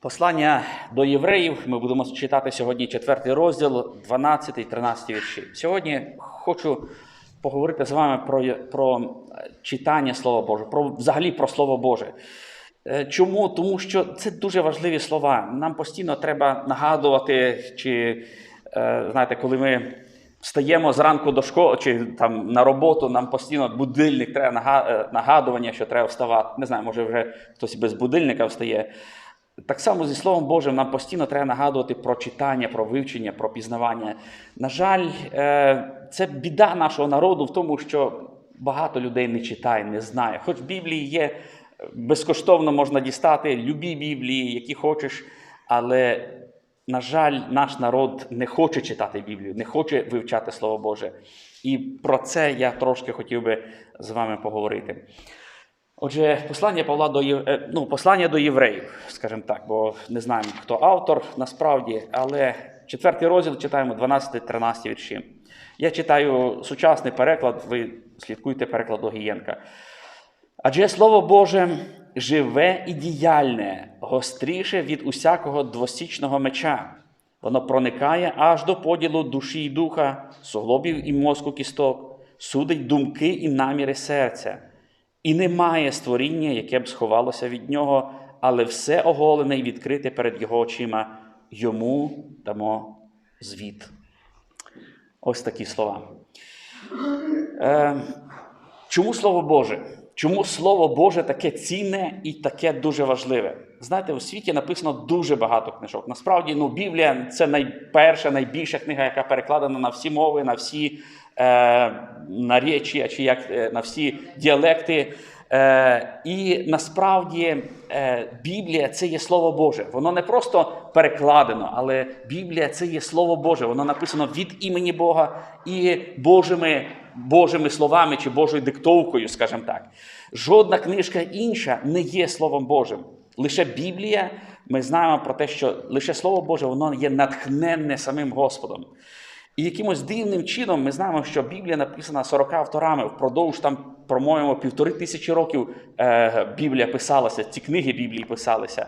Послання до євреїв ми будемо читати сьогодні четвертий розділ, 12-13 вірші. Сьогодні хочу поговорити з вами про, про читання Слова Божого, про взагалі про Слово Боже. Е, Чому? Тому що це дуже важливі слова. Нам постійно треба нагадувати, чи е, знаєте, коли ми встаємо зранку до школи чи там на роботу, нам постійно будильник треба е, нагадування, що треба вставати. Не знаю, може вже хтось без будильника встає. Так само зі Словом Божим нам постійно треба нагадувати про читання, про вивчення, про пізнавання. На жаль, е, це біда нашого народу в тому, що багато людей не читає, не знає. Хоч Біблії є, безкоштовно можна дістати любі Біблії, які хочеш, але, на жаль, наш народ не хоче читати Біблію, не хоче вивчати Слово Боже. І про це я трошки хотів би з вами поговорити. Отже, послання Павла до Єв... е, ну, послання до євреїв, скажімо так, бо не знаємо, хто автор насправді, але четвертий розділ читаємо 12-13 вірші. Я читаю сучасний переклад, ви слідкуйте переклад Логієнка. Адже Слово Боже живе і діяльне, гостріше від усякого двосічного меча. Воно проникає аж до поділу душі і духа, суглобів і мозку кісток, судить думки і наміри серця. І немає створіння, яке б сховалося від нього, але все оголене і відкрите перед його очима. Йому дамо звіт. Ось такі слова. Е, чому Слово Боже? Чому Слово Боже таке цінне і таке дуже важливе? Знаєте, у світі написано дуже багато книжок. Насправді, ну, Біблія це найперша, найбільша книга, яка перекладена на всі мови, на всі наречія, чи як е, на всі діалекти. Е, і насправді е, Біблія це є Слово Боже. Воно не просто перекладено, але Біблія це є Слово Боже. Воно написано від імені Бога і Божими, Божими словами чи Божою диктовкою, скажімо так. Жодна книжка інша не є Словом Божим. Лише Біблія, ми знаємо про те, що лише Слово Боже, воно є натхненне самим Господом. І якимось дивним чином ми знаємо, що Біблія написана 40 авторами впродовж там, по-моєму, півтори тисячі років е, Біблія писалася, ці книги Біблії писалися.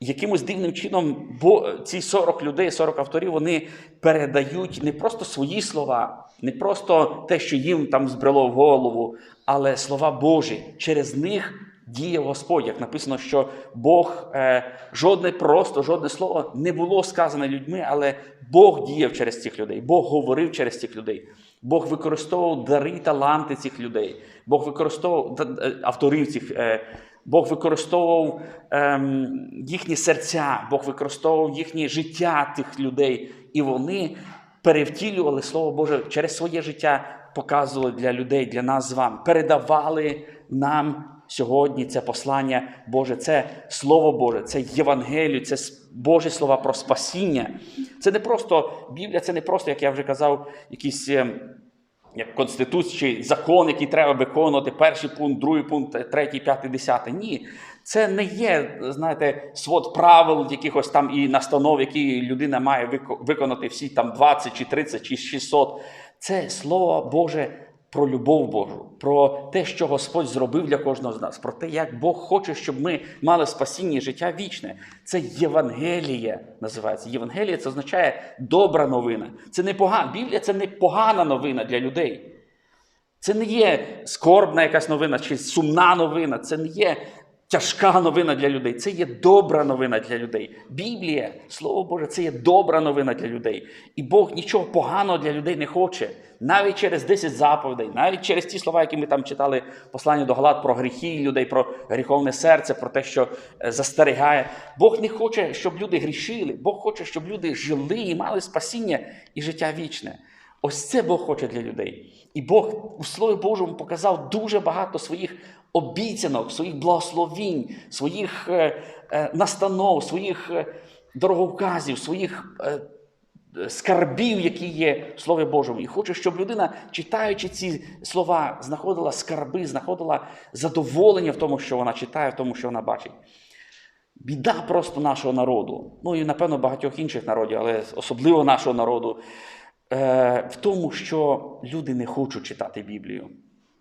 Якимось дивним чином, бо ці 40 людей, 40 авторів, вони передають не просто свої слова, не просто те, що їм там збрело в голову, але слова Божі. Через них діє Господь. Як написано, що Бог е, жодне просто, жодне слово не було сказане людьми, але Бог діяв через цих людей, Бог говорив через цих людей. Бог використовував дари таланти цих людей, Бог використовував е, авторів цих. Е, Бог використовував ем, їхні серця, Бог використовував їхнє життя тих людей, і вони перевтілювали Слово Боже через своє життя, показували для людей, для нас з вами, передавали нам сьогодні це послання Боже, це Слово Боже, це Євангелію, це Божі слова про спасіння. Це не просто Біблія, це не просто, як я вже казав, якісь. ем, як конституція чи закон, який треба виконувати, перший пункт, другий пункт, третій, п'ятий, десятий. Ні, це не є, знаєте, свод правил, якихось там і настанов, які людина має виконати всі там 20 чи 30 чи 600. Це слово Боже про любов Божу, про те, що Господь зробив для кожного з нас, про те, як Бог хоче, щоб ми мали спасіння і життя вічне. Це Євангеліє називається. Євангеліє це означає добра новина. Це не погана. Біблія це не погана новина для людей. Це не є скорбна якась новина чи сумна новина, це не є тяжка новина для людей. Це є добра новина для людей. Біблія, Слово Боже, це є добра новина для людей. І Бог нічого поганого для людей не хоче. Навіть через 10 заповідей, навіть через ті слова, які ми там читали в посланні до Галат про гріхи людей, про гріховне серце, про те, що е, застерігає. Бог не хоче, щоб люди грішили. Бог хоче, щоб люди жили і мали спасіння і життя вічне. Ось це Бог хоче для людей. І Бог у Слові Божому показав дуже багато своїх обіцянок, своїх благословінь, своїх е, е, настанов, своїх е, дороговказів, своїх скарбів, які є в Слові Божому. І хоче, щоб людина, читаючи ці слова, знаходила скарби, знаходила задоволення в тому, що вона читає, в тому, що вона бачить. Біда просто нашого народу, ну і напевно багатьох інших народів, але особливо нашого народу, в тому, що люди не хочуть читати Біблію.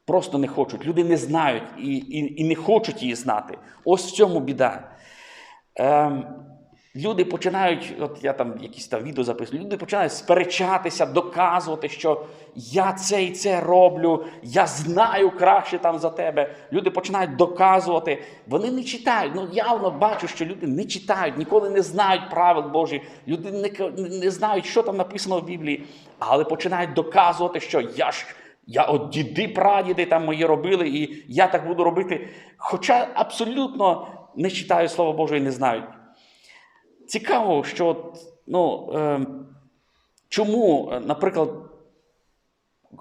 Просто не хочуть. Люди не знають і, і, і не хочуть її знати. Ось в цьому біда. Ем, люди починають, от я там якісь там відео записую, люди починають сперечатися, доказувати, що я це і це роблю, я знаю краще там за тебе. Люди починають доказувати. Вони не читають. Ну явно бачу, що люди не читають, ніколи не знають правил Божих, люди не, не знають, що там написано в Біблії, але починають доказувати, що я ж. Я от діди, прадіди там мої робили, і я так буду робити. Хоча абсолютно не читають Слово Боже і не знають. Цікаво, що ну, е, чому, наприклад,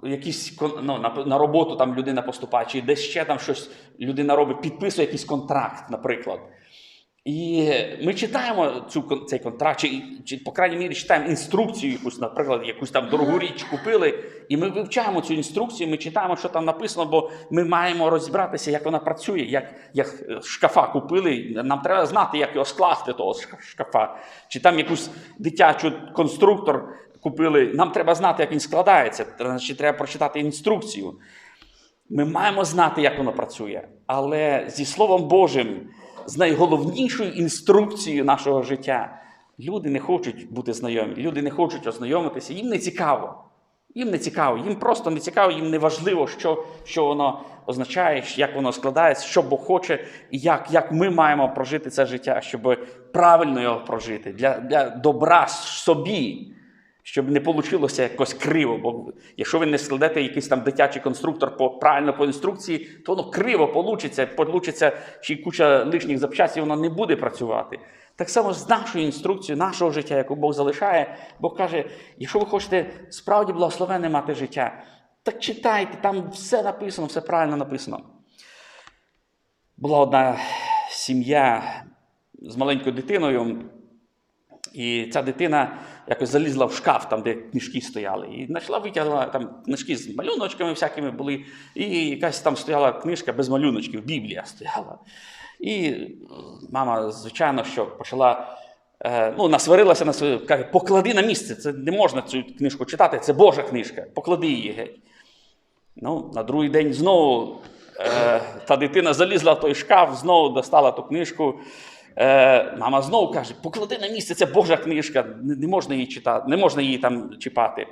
якісь ну, на, на роботу там людина поступає, чи десь ще там щось людина робить, підписує якийсь контракт, наприклад. І ми читаємо цю, цей контракт, чи, чи, по крайній мірі, читаємо інструкцію якусь, наприклад, якусь там дорогу річ купили, і ми вивчаємо цю інструкцію, ми читаємо, що там написано, бо ми маємо розібратися, як вона працює, як, як шкафа купили. Нам треба знати, як його скласти, того шкафа. Чи там якусь дитячу конструктор купили. Нам треба знати, як він складається, чи треба прочитати інструкцію. Ми маємо знати, як воно працює. Але зі Словом Божим, з найголовнішою інструкцією нашого життя, люди не хочуть бути знайомі, люди не хочуть ознайомитися, їм не цікаво. Їм не цікаво, їм просто не цікаво, їм не важливо, що, що воно означає, як воно складається, що Бог хоче, і як, як ми маємо прожити це життя, щоб правильно його прожити, для, для добра собі щоб не вийшло якось криво. Бо якщо ви не складете якийсь там дитячий конструктор по, правильно по інструкції, то воно криво получиться, ще й куча лишніх запчастів, воно не буде працювати. Так само з нашою інструкцією, нашого життя, яку Бог залишає, Бог каже: якщо ви хочете справді благословенне мати життя, так читайте, там все написано, все правильно написано. Була одна сім'я з маленькою дитиною. І ця дитина якось залізла в шкаф, там, де книжки стояли, і знайшла, витягла там книжки з малюночками всякими були, і якась там стояла книжка без малюночків, Біблія стояла. І мама, звичайно, що почала. е, Ну, насварилася на свою, каже, поклади на місце, це не можна цю книжку читати, це Божа книжка, поклади її геть. Ну, на другий день знову е, та дитина залізла в той шкаф, знову достала ту книжку. Е, мама знову каже: поклади на місце, це Божа книжка, не, не можна її читати, не можна її там чіпати.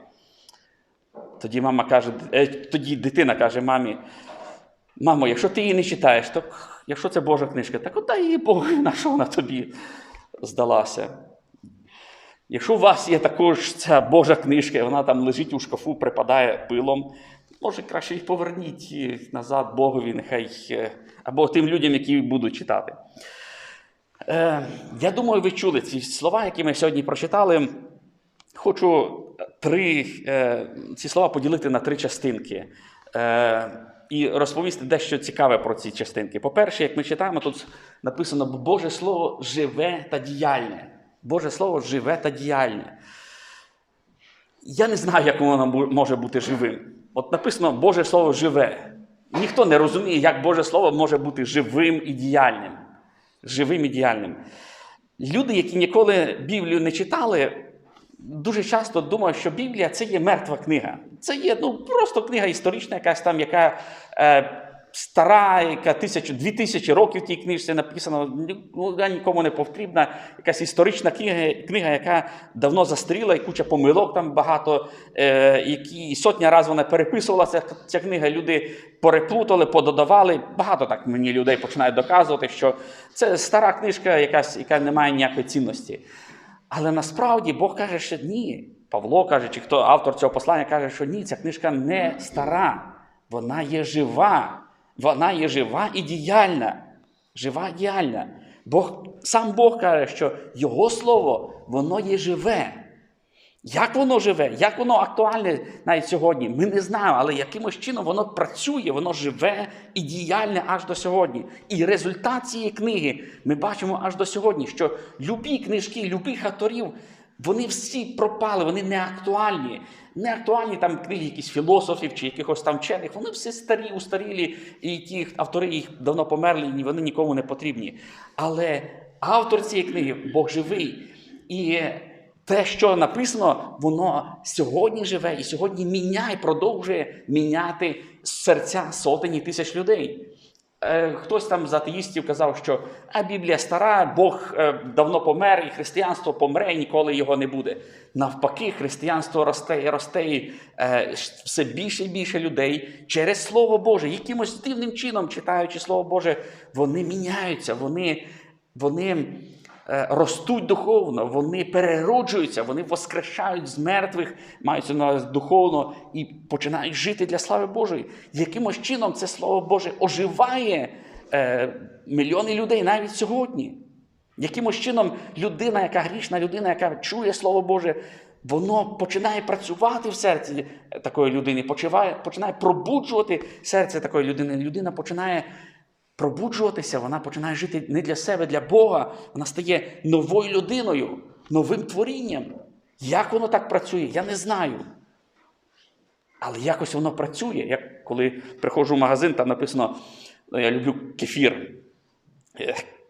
Тоді мама каже, е, тоді дитина каже мамі: мамо, якщо ти її не читаєш, то якщо це Божа книжка, так отдай її Богу, на що вона тобі здалася. Якщо у вас є також ця Божа книжка, і вона там лежить у шкафу, припадає пилом, може краще їх поверніть назад Богові, нехай е, або тим людям, які будуть читати. Е, я думаю, ви чули ці слова, які ми сьогодні прочитали. Хочу три, е, ці слова поділити на три частинки е, і розповісти дещо цікаве про ці частинки. По-перше, як ми читаємо, тут написано: Боже Слово живе та діяльне. Боже Слово живе та діяльне. Я не знаю, як воно може бути живим. От написано Боже Слово живе. Ніхто не розуміє, як Боже Слово може бути живим і діяльним. Живим і діяльним. Люди, які ніколи Біблію не читали, дуже часто думають, що Біблія це є мертва книга. Це є ну, просто книга історична, якась там, яка е, стара, яка тисячу, дві тисячі років тій книжці написано, ні- вона нікому не потрібна. Якась історична книга, книга, яка давно застріла, і куча помилок там багато, е, які сотня разів вона переписувалася. Ця книга люди переплутали, пододавали. Багато так мені людей починають доказувати, що це стара книжка, якась, яка не має ніякої цінності. Але насправді Бог каже, що ні. Павло каже, чи хто автор цього послання каже, що ні, ця книжка не стара, вона є жива. Вона є жива і діяльна. Жива і діяльна. Бог, сам Бог каже, що Його слово, воно є живе. Як воно живе, як воно актуальне навіть сьогодні, ми не знаємо, але якимось чином воно працює, воно живе і діяльне аж до сьогодні. І результат цієї книги ми бачимо аж до сьогодні, що любі книжки, любих авторів, вони всі пропали, вони не актуальні. Не актуальні там книги якісь філософів чи якихось там вчених, вони всі старі, устарілі, і ті автори їх давно померли, і вони нікому не потрібні. Але автор цієї книги Бог живий. І те, що написано, воно сьогодні живе і сьогодні міняє, продовжує міняти серця сотень і тисяч людей. Е, Хтось там з атеїстів казав, що а Біблія стара, Бог е, давно помер, і християнство помре, і ніколи його не буде. Навпаки, християнство росте і росте, і е, все більше і більше людей через Слово Боже, якимось дивним чином, читаючи Слово Боже, вони міняються, вони, вони ростуть духовно, вони перероджуються, вони воскрешають з мертвих, маються на духовно і починають жити для слави Божої. Якимось чином це Слово Боже оживає е, мільйони людей навіть сьогодні. Якимось чином людина, яка грішна, людина, яка чує Слово Боже, воно починає працювати в серці такої людини, починає пробуджувати серце такої людини. Людина починає пробуджуватися, вона починає жити не для себе, для Бога. Вона стає новою людиною, новим творінням. Як воно так працює, я не знаю. Але якось воно працює. Як коли приходжу в магазин, там написано: ну, я люблю кефір.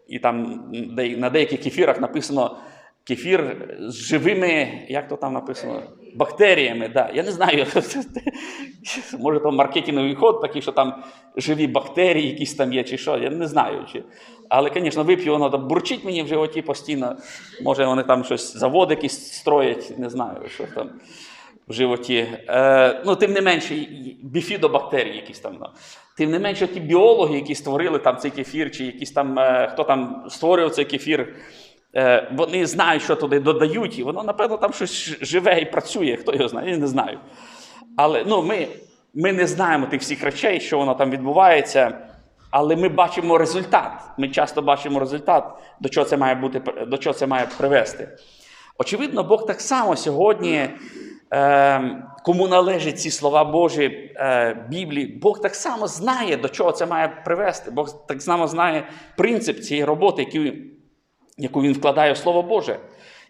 І там на деяких кефірах написано кефір з живими, як то там написано? Бактеріями. Да. Я не знаю, може там маркетинговий ход такий, що там живі бактерії якісь там є, чи що, я не знаю. Чи... Але, звісно, вип'ю, воно там бурчить мені в животі постійно. Може, вони там щось заводи якісь строять, не знаю, що там в животі. Е, ну, тим не менше, біфідобактерії якісь там. Ну. Тим не менше, ті біологи, які створили там цей кефір, чи якісь там, е, хто там створював цей кефір, вони знають, що туди додають, і воно, напевно, там щось живе і працює. Хто його знає, я не знаю. Але ну, ми, ми не знаємо тих всіх речей, що воно там відбувається. Але ми бачимо результат. Ми часто бачимо результат, до чого це має бути, до чого це має привести. Очевидно, Бог так само сьогодні, е, кому належать ці слова Божі е, Біблії, Бог так само знає, до чого це має привести. Бог так само знає принцип цієї роботи, яку, яку він вкладає в Слово Боже.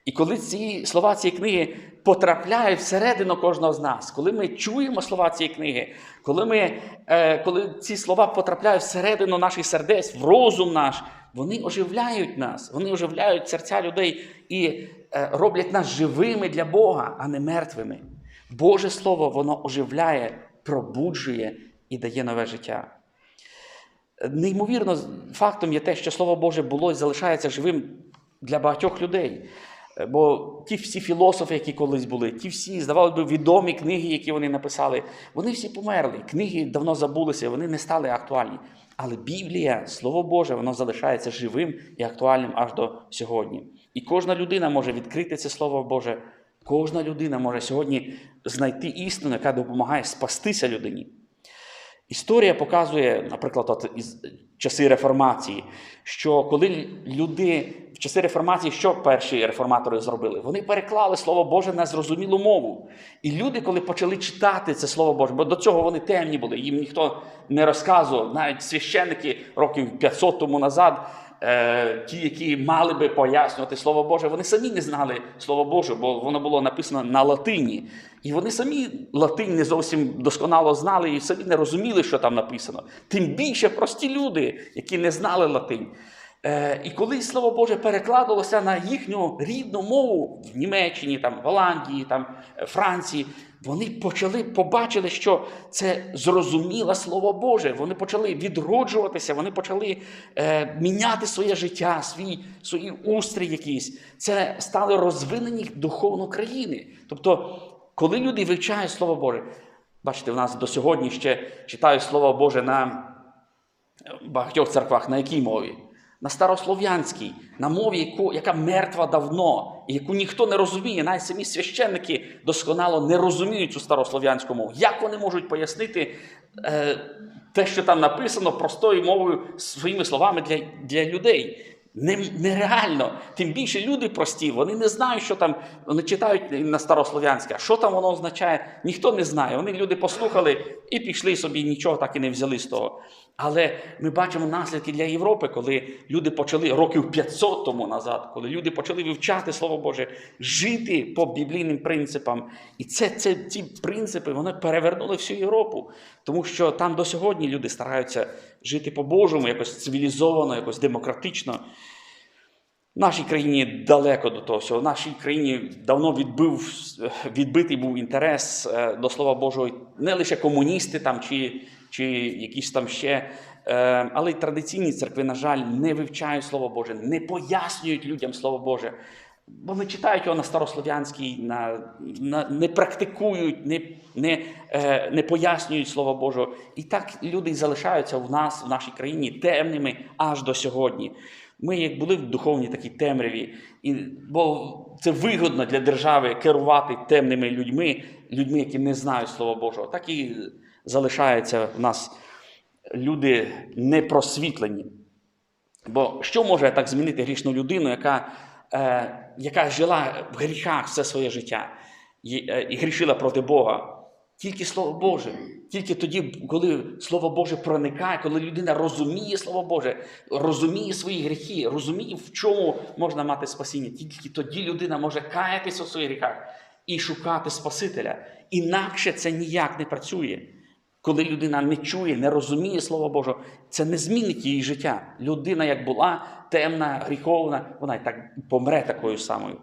І коли ці слова цієї книги потрапляють всередину кожного з нас, коли ми чуємо слова цієї книги, коли, ми, е, коли ці слова потрапляють всередину наших сердець, в розум наш, вони оживляють нас, вони оживляють серця людей і е, роблять нас живими для Бога, а не мертвими. Боже Слово, воно оживляє, пробуджує і дає нове життя. Неймовірно, фактом є те, що Слово Боже було і залишається живим для багатьох людей. Е, Бо ті всі філософи, які колись були, ті всі, здавалося б, відомі книги, які вони написали, вони всі померли. Книги давно забулися, вони не стали актуальні. Але Біблія, Слово Боже, воно залишається живим і актуальним аж до сьогодні. І кожна людина може відкрити це Слово Боже. Кожна людина може сьогодні знайти істину, яка допомагає спастися людині. Історія показує, наприклад, от із часи реформації, що коли люди в часи реформації, що перші реформатори зробили? Вони переклали Слово Боже на зрозумілу мову. І люди, коли почали читати це Слово Боже, бо до цього вони темні були, їм ніхто не розказував, навіть священники років 500 тому назад. Е, Ті, які мали би пояснювати Слово Боже, вони самі не знали Слово Боже, бо воно було написано на латині. І вони самі латинь не зовсім досконало знали і самі не розуміли, що там написано. Тим більше прості люди, які не знали латинь. Е, і коли Слово Боже перекладалося на їхню рідну мову в Німеччині, там, Голландії, там, е, Франції, вони почали побачили, що це зрозуміле Слово Боже. Вони почали відроджуватися, вони почали е, міняти своє життя, свій, свої устрій якісь. Це стали розвинені духовно країни. Тобто, коли люди вивчають Слово Боже, бачите, в нас до сьогодні ще читають Слово Боже на багатьох церквах на якій мові? На старослов'янській, на мові, яку, яка мертва давно, і яку ніхто не розуміє. Навіть самі священники досконало не розуміють цю старослов'янську мову. Як вони можуть пояснити е, те, що там написано простою мовою своїми словами для, для людей? Не- Нереально. Тим більше люди прості, вони не знають, що там, вони читають на старослов'янське, що там воно означає, ніхто не знає. Вони люди послухали і пішли собі, нічого так і не взяли з того. Але ми бачимо наслідки для Європи, коли люди почали років 500 тому назад, коли люди почали вивчати Слово Боже, жити по біблійним принципам. І це, це, ці принципи вони перевернули всю Європу. Тому що там до сьогодні люди стараються жити по-божому, якось цивілізовано, якось демократично. В нашій країні далеко до того всього. В нашій країні давно відбив, відбитий був інтерес е, до Слова Божого не лише комуністи там, чи, чи якісь там ще Е, але й традиційні церкви, на жаль, не вивчають Слово Боже, не пояснюють людям Слово Боже. Вони читають його на старослов'янській, на, на, не практикують, не, не, е, не пояснюють Слово Боже. І так люди залишаються в нас, в нашій країні, темними аж до сьогодні. Ми як були в духовній такій темряві, і, бо це вигодно для держави керувати темними людьми, людьми, які не знають Слова Божого, так і залишаються в нас люди непросвітлені. Бо що може так змінити грішну людину, яка, е, яка жила в гріхах все своє життя і, е, і грішила проти Бога? Тільки Слово Боже. Тільки тоді, коли Слово Боже проникає, коли людина розуміє Слово Боже, розуміє свої гріхи, розуміє, в чому можна мати спасіння. Тільки тоді людина може каятися у своїх гріхах і шукати Спасителя. Інакше це ніяк не працює. Коли людина не чує, не розуміє Слово Боже, це не змінить її життя. Людина, як була темна, гріховна, вона і так помре такою самою.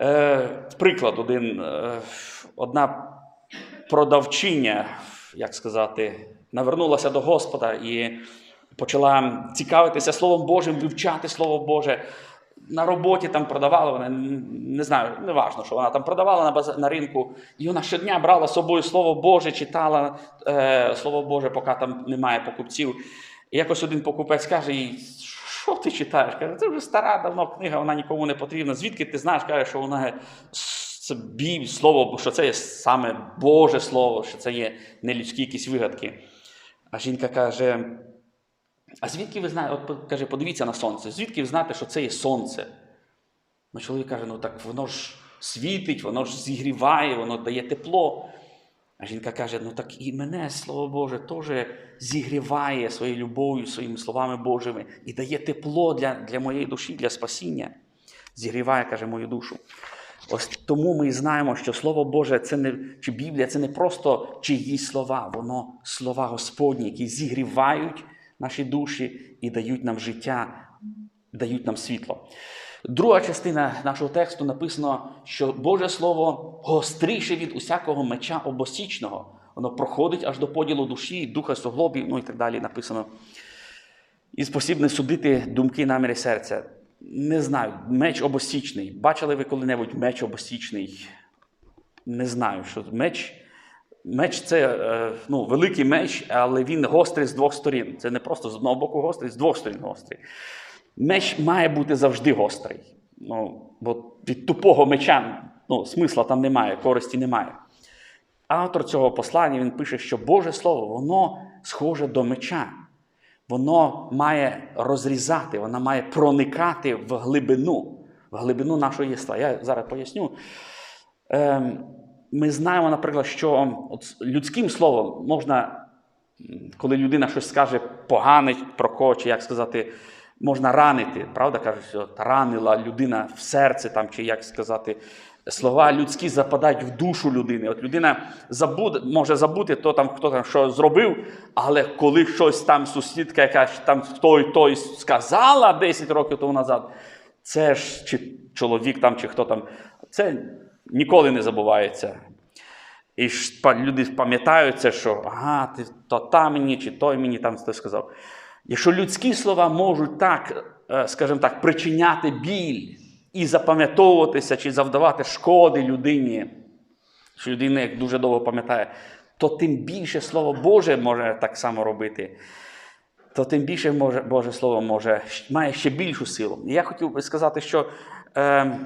Е, приклад один. Е, одна продавчиня, як сказати, навернулася до Господа і почала цікавитися Словом Божим, вивчати Слово Боже. На роботі там продавала вона, не знаю, не важно, що вона там продавала на на ринку. І вона щодня брала з собою Слово Боже, читала е, Слово Боже, поки там немає покупців. І якось один покупець каже їй, що ти читаєш? Каже, це вже стара давно книга, вона нікому не потрібна. Звідки ти знаєш, каже, що вона це біб, слово, що це є саме Боже Слово, що це є не людські якісь вигадки. А жінка каже. А звідки ви знаєте, от каже, подивіться на сонце, звідки ви знаєте, що це є сонце? Ну, чоловік каже, ну так воно ж світить, воно ж зігріває, воно дає тепло. А жінка каже: ну так і мене, Слово Боже, теж зігріває своєю любов'ю, своїми словами Божими і дає тепло для, для моєї душі, для спасіння. Зігріває, каже, мою душу. Ось тому ми і знаємо, що Слово Боже, це не чи Біблія це не просто чиїсь слова, воно слова Господні, які зігрівають наші душі і дають нам життя, дають нам світло. Друга частина нашого тексту написано, що Боже Слово гостріше від усякого меча обосічного. Воно проходить аж до поділу душі, духа суглобів, ну і так далі написано. І спосібне судити думки наміри серця. Не знаю, меч обосічний. Бачили ви коли-небудь меч обосічний? Не знаю, що меч. Меч це е, ну, великий меч, але він гострий з двох сторін. Це не просто з одного боку гострий, з двох сторін гострий. Меч має бути завжди гострий. Ну, Бо від тупого меча ну, смисла там немає, користі немає. Автор цього послання він пише, що Боже Слово, воно схоже до меча. Воно має розрізати, воно має проникати в глибину, в глибину нашого єства. Я зараз поясню. Ем, ми знаємо, наприклад, що людським словом можна, коли людина щось скаже погане про кого, чи як сказати, можна ранити. Правда, кажуть, що ранила людина в серце, там, чи як сказати, слова людські западають в душу людини. От людина забуде, може забути, то там, хто там що зробив, але коли щось там сусідка, якась там той той сказала 10 років тому назад, це ж чи чоловік там, чи хто там, це ніколи не забувається. І люди пам'ятаються, що ага, ти то та мені, чи той мені там хтось сказав. Якщо людські слова можуть так, е, скажімо так, причиняти біль і запам'ятовуватися, чи завдавати шкоди людині, що людина як дуже довго пам'ятає, то тим більше Слово Боже може так само робити, то тим більше може, Боже Слово може, має ще більшу силу. І я хотів би сказати, що е,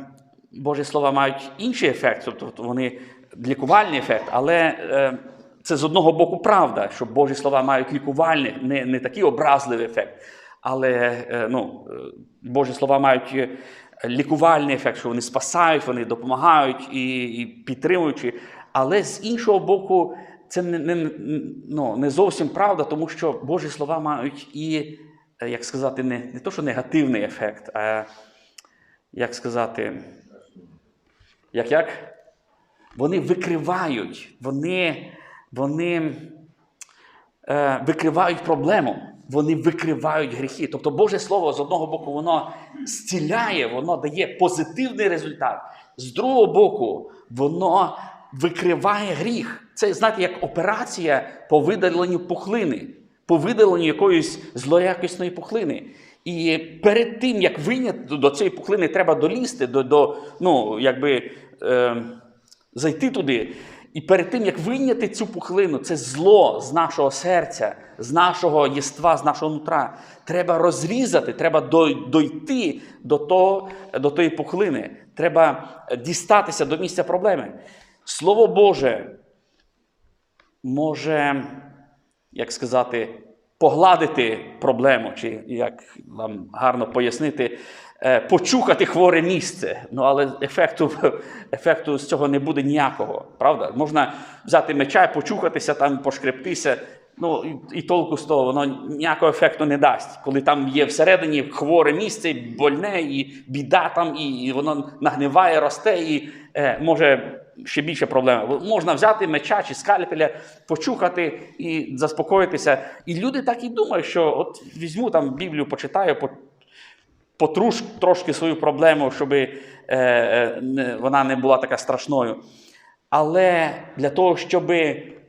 Божі слова мають інший ефект, тобто вони лікувальний ефект, але е, це з одного боку правда, що Божі слова мають лікувальний, не не такий образливий ефект. Але е, ну, Божі слова мають лікувальний ефект, що вони спасають, вони допомагають і і підтримуючи. Але з іншого боку, це не не, ну, не зовсім правда, тому що Божі слова мають і, як сказати, не не то, що негативний ефект, а як сказати, як як? Вони викривають, вони вони е, викривають проблему, вони викривають гріхи. Тобто Боже Слово з одного боку, воно зціляє, воно дає позитивний результат. З другого боку, воно викриває гріх. Це, знаєте, як операція по видаленню пухлини. по видаленню якоїсь злоякісної пухлини. І перед тим, як вийняти до цієї пухлини, треба долізти, до, до, ну, якби, е, зайти туди. І перед тим, як вийняти цю пухлину, це зло з нашого серця, з нашого єства, з нашого нутра, треба розрізати, треба дойти до, того, до тої пухлини. Треба дістатися до місця проблеми. Слово Боже може, як сказати, погладити проблему, чи як вам гарно пояснити, почухати хворе місце. Ну, але ефекту, ефекту з цього не буде ніякого. Правда? Можна взяти меча почухатися, там, пошкрептися. Ну, і, толку з того, воно ніякого ефекту не дасть. Коли там є всередині хворе місце, і больне, і біда там, і, і воно нагниває, росте, і е, може ще більше проблем. Можна взяти меча чи скальпеля, почухати і заспокоїтися. І люди так і думають, що от візьму там Біблію, почитаю, по, потруш трошки свою проблему, щоб е, е, вона не була така страшною. Але для того, щоб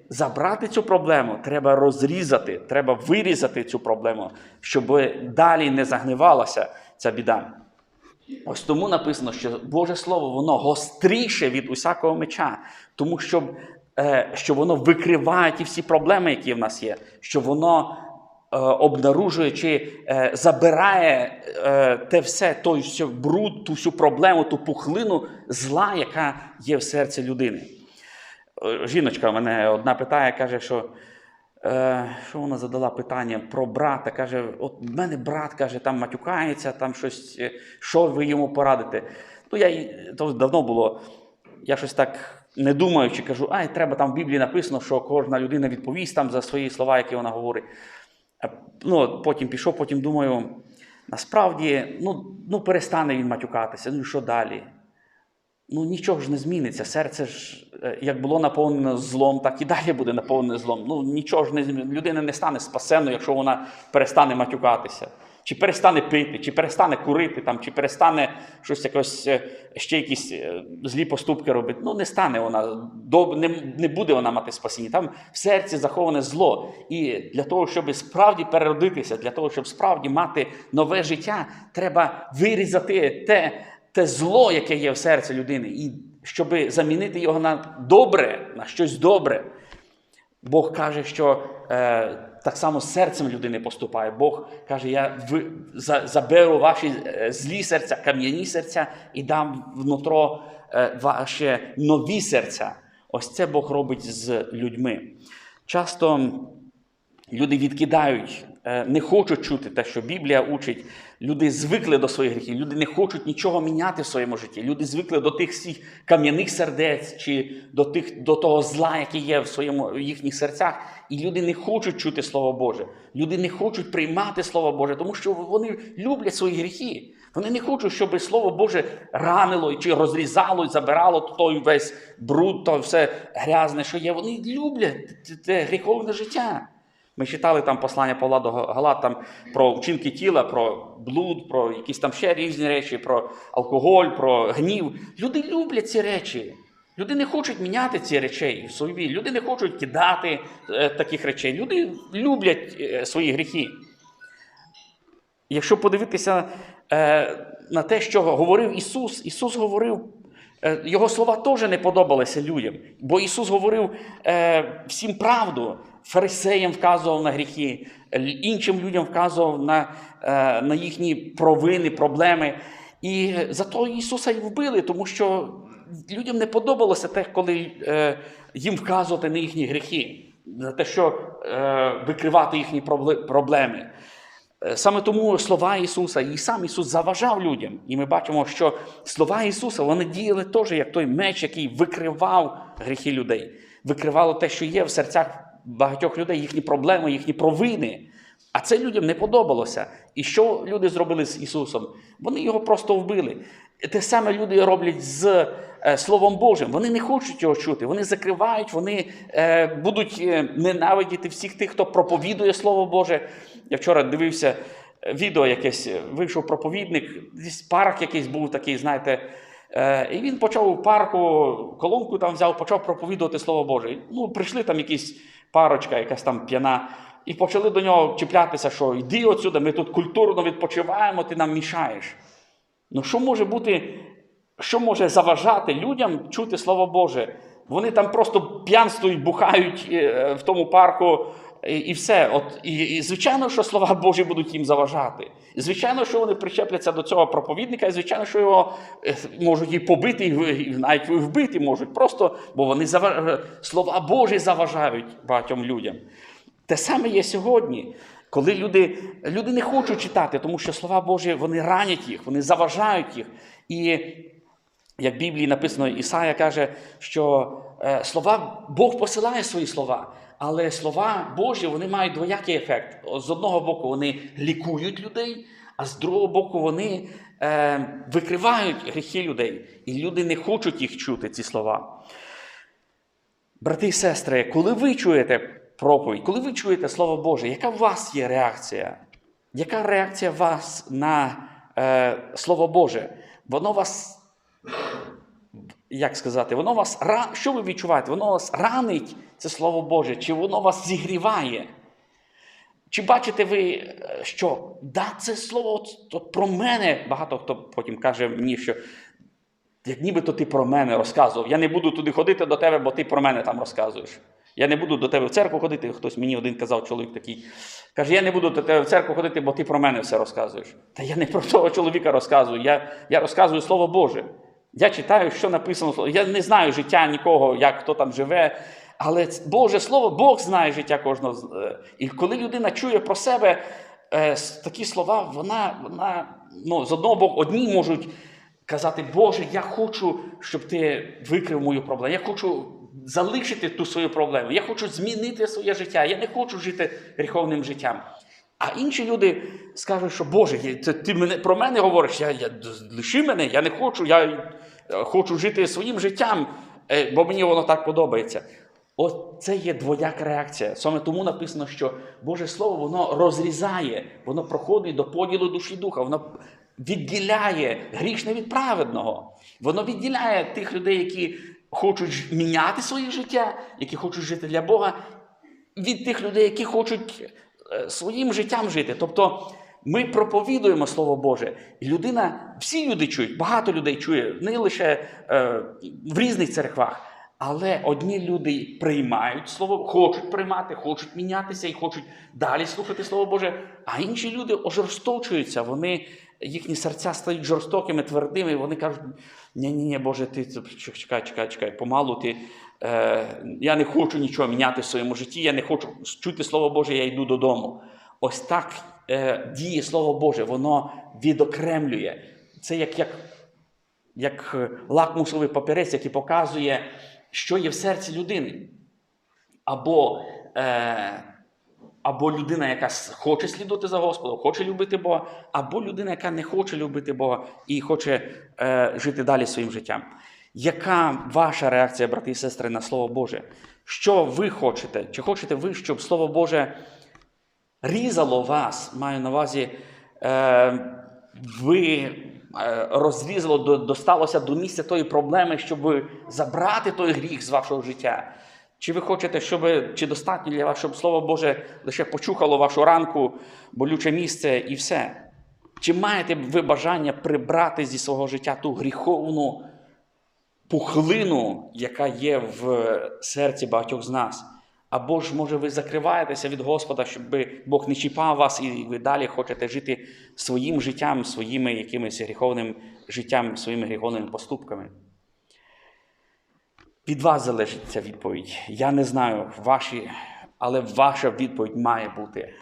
забрати цю проблему, треба розрізати, треба вирізати цю проблему, щоб далі не загнивалася ця біда. Ось тому написано, що Боже Слово, воно гостріше від усякого меча, тому що, е, що воно викриває ті всі проблеми, які в нас є, що воно обнаружує чи е, забирає е, те все, той бруд, ту всю проблему, ту пухлину зла, яка є в серці людини. Е, Жіночка мене одна питає, каже, що. Е, що вона задала питання про брата? Каже: от в мене брат каже, там матюкається, там щось, е, що ви йому порадите? Ну, я то давно було. Я щось так не думаючи, кажу, ай, треба там в Біблії написано, що кожна людина відповість там за свої слова, які вона говорить. А, Ну, от потім пішов, потім думаю, насправді, ну, ну перестане він матюкатися, ну і що далі? Ну нічого ж не зміниться. Серце ж е, як було наповнене злом, так і далі буде наповнене злом. Ну нічого ж не зміниться. Людина не стане спасенною, якщо вона перестане матюкатися, чи перестане пити, чи перестане курити, там, чи перестане щось якось е, ще якісь е, злі поступки робити. Ну не стане вона, не буде вона мати спасіння. Там в серці заховане зло. І для того, щоб справді переродитися, для того, щоб справді мати нове життя, треба вирізати те те зло, яке є в серці людини, і щоб замінити його на добре, на щось добре. Бог каже, що е, так само серцем людини поступає. Бог каже, я ви, за, заберу ваші е, злі серця, кам'яні серця і дам внутро е, ваші нові серця. Ось це Бог робить з людьми. Часто Люди відкидають, е, не хочуть чути те, що Біблія учить. Люди звикли до своїх гріхів, люди не хочуть нічого міняти в своєму житті. Люди звикли до тих всіх кам'яних сердець чи до, тих, до того зла, яке є в своєму в їхніх серцях. І люди не хочуть чути Слово Боже. Люди не хочуть приймати Слово Боже, тому що вони люблять свої гріхи. Вони не хочуть, щоб Слово Боже ранило чи розрізало і забирало той весь бруд, то все грязне, що є. Вони люблять те гріховне життя. Ми читали там послання Павла до Галат там про вчинки тіла, про блуд, про якісь там ще різні речі, про алкоголь, про гнів. Люди люблять ці речі. Люди не хочуть міняти ці речей в собі. Люди не хочуть кидати е, таких речей. Люди люблять е, свої гріхи. Якщо подивитися е, на те, що говорив Ісус, Ісус говорив, Його слова теж не подобалися людям. Бо Ісус говорив е, всім правду. Фарисеям вказував на гріхи, е, іншим людям вказував на, е, на їхні провини, проблеми. І зато Ісуса й вбили, тому що людям не подобалося те, коли е, їм вказувати на їхні гріхи, на те, що е, викривати їхні проблеми. Е, Саме тому слова Ісуса і сам Ісус заважав людям. І ми бачимо, що слова Ісуса вони діяли теж як той меч, який викривав гріхи людей, викривало те, що є в серцях багатьох людей, їхні проблеми, їхні провини. А це людям не подобалося. І що люди зробили з Ісусом? Вони його просто вбили. Те саме люди роблять з Словом Божим. Вони не хочуть його чути, вони закривають, вони е, будуть е, ненавидіти всіх тих, хто проповідує Слово Боже. Я вчора дивився е, відео якесь, е, вийшов проповідник, десь парк якийсь був такий, знаєте. Е, і він почав у парку, колонку там взяв, почав проповідувати Слово Боже. Ну, прийшли там якісь парочка, якась там п'яна. і почали до нього чіплятися, що йди отсюди, ми тут культурно відпочиваємо, ти нам мішаєш. Ну що може бути, що може заважати людям чути Слово Боже? Вони там просто п'янствують, бухають е, в тому парку і, все. От, і, і звичайно, що слова Божі будуть їм заважати. І звичайно, що вони причепляться до цього проповідника, і звичайно, що його е, можуть і побити, і навіть вбити можуть. Просто, бо вони зава... слова Божі заважають багатьом людям. Те саме є сьогодні, коли люди, люди не хочуть читати, тому що слова Божі вони ранять їх, вони заважають їх. І як в Біблії написано, Ісая каже, що е, слова Бог посилає свої слова, але слова Божі вони мають двоякий ефект. З одного боку, вони лікують людей, а з другого боку, вони е, викривають гріхи людей. І люди не хочуть їх чути, ці слова. Брати і сестри, коли ви чуєте проповідь, коли ви чуєте Слово Боже, яка у вас є реакція? Яка реакція вас на е, Слово Боже? Воно вас, як сказати, воно вас що ви відчуваєте? Воно вас ранить, це Слово Боже, чи воно вас зігріває? Чи бачите ви, е, що да, це слово от про мене? Багато хто потім каже мені, що як нібито ти про мене розказував. Я не буду туди ходити до тебе, бо ти про мене там розказуєш. Я не буду до тебе в церкву ходити. Хтось мені один казав, чоловік такий. Каже, я не буду до тебе в церкву ходити, бо ти про мене все розказуєш. Та я не про того чоловіка розказую. Я, я розказую Слово Боже. Я читаю, що написано. Я не знаю життя нікого, як хто там живе. Але Боже Слово, Бог знає життя кожного. е, І коли людина чує про себе е, такі слова, вона, вона ну, з одного боку, одні можуть казати, Боже, я хочу, щоб ти викрив мою проблему. Я хочу залишити ту свою проблему. Я хочу змінити своє життя. Я не хочу жити гріховним життям. А інші люди скажуть, що Боже, ти мене про мене говориш, я, я лиши мене, я не хочу, я е, хочу жити своїм життям, е, бо мені воно так подобається. От це є двояка реакція. Саме тому написано, що Боже Слово воно розрізає, воно проходить до поділу душі духа, воно відділяє грішне від праведного. Воно відділяє тих людей, які хочуть міняти своє життя, які хочуть жити для Бога, від тих людей, які хочуть своїм життям жити. Тобто ми проповідуємо Слово Боже, і людина, всі люди чують, багато людей чує, не лише е, в різних церквах. Але одні люди приймають слово, хочуть приймати, хочуть мінятися і хочуть далі слухати Слово Боже, а інші люди ожорсточуються, вони, їхні серця стають жорстокими, твердими, і вони кажуть: ні ні ні Боже, ти чекай, чекай, чекай, помалу ти. Е, я не хочу нічого міняти в своєму житті, я не хочу чути Слово Боже, я йду додому. Ось так е, діє Слово Боже, воно відокремлює. Це як, як як е, лакмусовий папірець, який показує, що є в серці людини. Або, е, або людина, яка хоче слідувати за Господом, хоче любити Бога, або людина, яка не хоче любити Бога і хоче е, жити далі своїм життям. Яка ваша реакція, брати і сестри, на Слово Боже? Що ви хочете? Чи хочете ви, щоб Слово Боже різало вас, маю на увазі, е, ви е, розрізало, досталося до місця тої проблеми, щоб забрати той гріх з вашого життя. Чи ви хочете, щоб, чи достатньо для вас, щоб Слово Боже лише почухало вашу ранку, болюче місце і все? Чи маєте ви бажання прибрати зі свого життя ту гріховну пухлину, яка є в серці багатьох з нас? Або ж, може, ви закриваєтеся від Господа, щоб Бог не чіпав вас, і ви далі хочете жити своїм життям, своїми якимись гріховним життям, своїми гріховними поступками. Від вас залежить ця відповідь. Я не знаю ваші, але ваша відповідь має бути.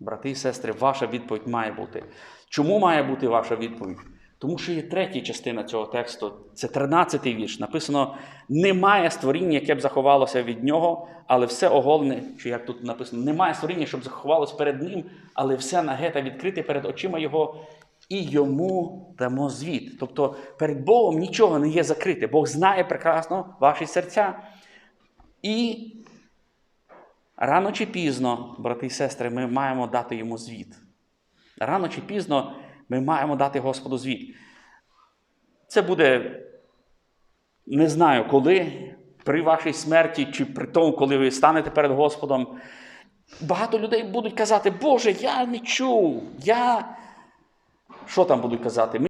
Брати і сестри, ваша відповідь має бути. Чому має бути ваша відповідь? Тому що є третя частина цього тексту, це 13-й вірш. Написано: немає створіння, яке б заховалося від нього, але все оголене, чи як тут написано, немає створіння, щоб заховалося перед ним, але все наге та відкрите перед очима його, і йому дамо звіт. Тобто перед Богом нічого не є закрите. Бог знає прекрасно ваші серця. І рано чи пізно, брати і сестри, ми маємо дати йому звіт. Рано чи пізно ми маємо дати Господу звіт. Це буде, не знаю коли, при вашій смерті, чи при тому, коли ви станете перед Господом. Багато людей будуть казати, Боже, я не чув, я. Що там будуть казати?